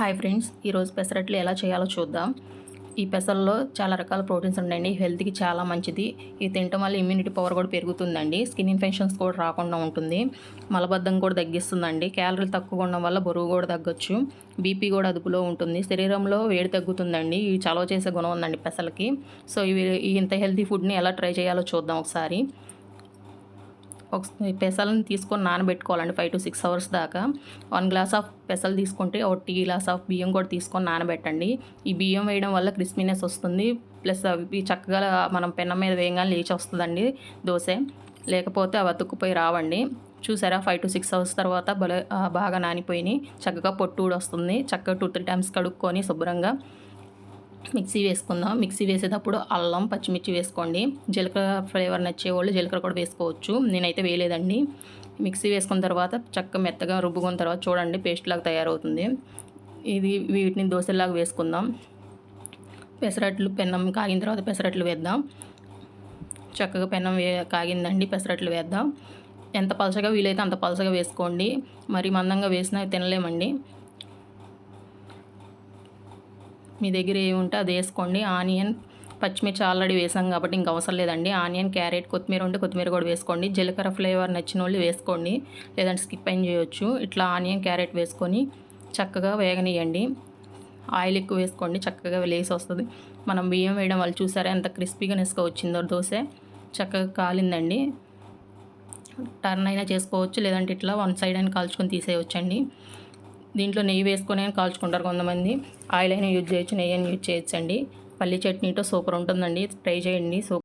Hi friends ఈరోజు పెసరట్లు ఎలా చేయాలో చూద్దాం. ఈ పెసల్లో చాలా రకాల ప్రోటీన్స్ ఉన్నాయండి హెల్త్కి చాలా మంచిది. ఇది తినటం వల్ల ఇమ్యూనిటీ పవర్ కూడా పెరుగుతుందండి స్కిన్ ఇన్ఫెక్షన్స్ కూడా రాకుండా ఉంటుంది. మలబద్ధం కూడా తగ్గిస్తుందండి క్యాలరీలు తక్కువ ఉండడం వల్ల బరువు కూడా తగ్గొచ్చు బీపీ కూడా అదుపులో ఉంటుంది. శరీరంలో వేడి తగ్గుతుందండి ఇవి చలవ చేసే గుణం ఉందండి పెసలకి. సో ఇవి ఇంత హెల్తీ ఫుడ్ని ఎలా ట్రై చేయాలో చూద్దాం ఒకసారి. ఒక పెసలను తీసుకొని నానబెట్టుకోవాలండి ఫైవ్ టు సిక్స్ అవర్స్ దాకా. వన్ గ్లాస్ ఆఫ్ పెసలు తీసుకుంటే ఒక టీ గ్లాస్ ఆఫ్ బియ్యం కూడా తీసుకొని నానబెట్టండి. ఈ బియ్యం వేయడం వల్ల క్రిస్పీనెస్ వస్తుంది. ప్లస్ అవి చక్కగా మనం పెన్నం మీద వేయగానే లేచి వస్తుందండి దోశ. లేకపోతే అవి అతుక్కుపోయి రావండి. చూసారా? ఫైవ్ టు సిక్స్ అవర్స్ తర్వాత బల బాగా నానిపోయినాయి. చక్కగా పొట్టు కూడా వస్తుంది. చక్కగా టూ త్రీ టైమ్స్ కడుక్కొని శుభ్రంగా మిక్సీ వేసుకుందాం. మిక్సీ వేసేటప్పుడు అల్లం పచ్చిమిర్చి వేసుకోండి. జీలకర్ర ఫ్లేవర్ నచ్చేవాళ్ళు జీలకర్ర కూడా వేసుకోవచ్చు. నేనైతే వేయలేదండి. మిక్సీ వేసుకున్న తర్వాత చక్క మెత్తగా రుబ్బుకున్న తర్వాత చూడండి పేస్ట్ లాగా తయారవుతుంది. ఇది వీటిని దోశలాగా వేసుకుందాం. పెసరట్లు పెన్నం కాగిన తర్వాత పెసరట్లు వేద్దాం. చక్కగా పెన్నం వే కాగిందండి పెసరట్లు వేద్దాం. ఎంత పలసగా వీలైతే అంత పలసగా వేసుకోండి. మరి మందంగా వేసినా తినలేమండి. మీ దగ్గర ఏముంటే అది వేసుకోండి. ఆనియన్ పచ్చిమిర్చి ఆల్రెడీ వేసాం కాబట్టి ఇంక అవసరం లేదండి. ఆనియన్ క్యారెట్ కొత్తిమీర ఉంటే కొత్తిమీర కూడా వేసుకోండి. జీలకర్ర ఫ్లేవర్ నచ్చిన వాళ్ళు వేసుకోండి. లేదంటే స్కిప్ అయిన చేయొచ్చు. ఇట్లా ఆనియన్ క్యారెట్ వేసుకొని చక్కగా వేగనియండి ఆయిల్ ఎక్కువ వేసుకోండి. చక్కగా లేసి వస్తుంది. మనం బియ్యం వేయడం వాళ్ళు చూసారా? ఎంత క్రిస్పీగా నిసుక వచ్చిందో దోశ. చక్కగా కాలిందండి. టర్న్ అయినా చేసుకోవచ్చు. లేదంటే ఇట్లా వన్ సైడ్ అయినా కాల్చుకొని తీసేయొచ్చండి. దీంట్లో నెయ్యి వేసుకొని కాల్చుకుంటారు కొంతమంది. ఆయిల్ అయినా యూజ్ చేయొచ్చు నెయ్యి అయినా యూజ్ చేయొచ్చండి. పల్లి చట్నీతో సూపర్ ఉంటుందండి. ట్రై చేయండి. సూపర్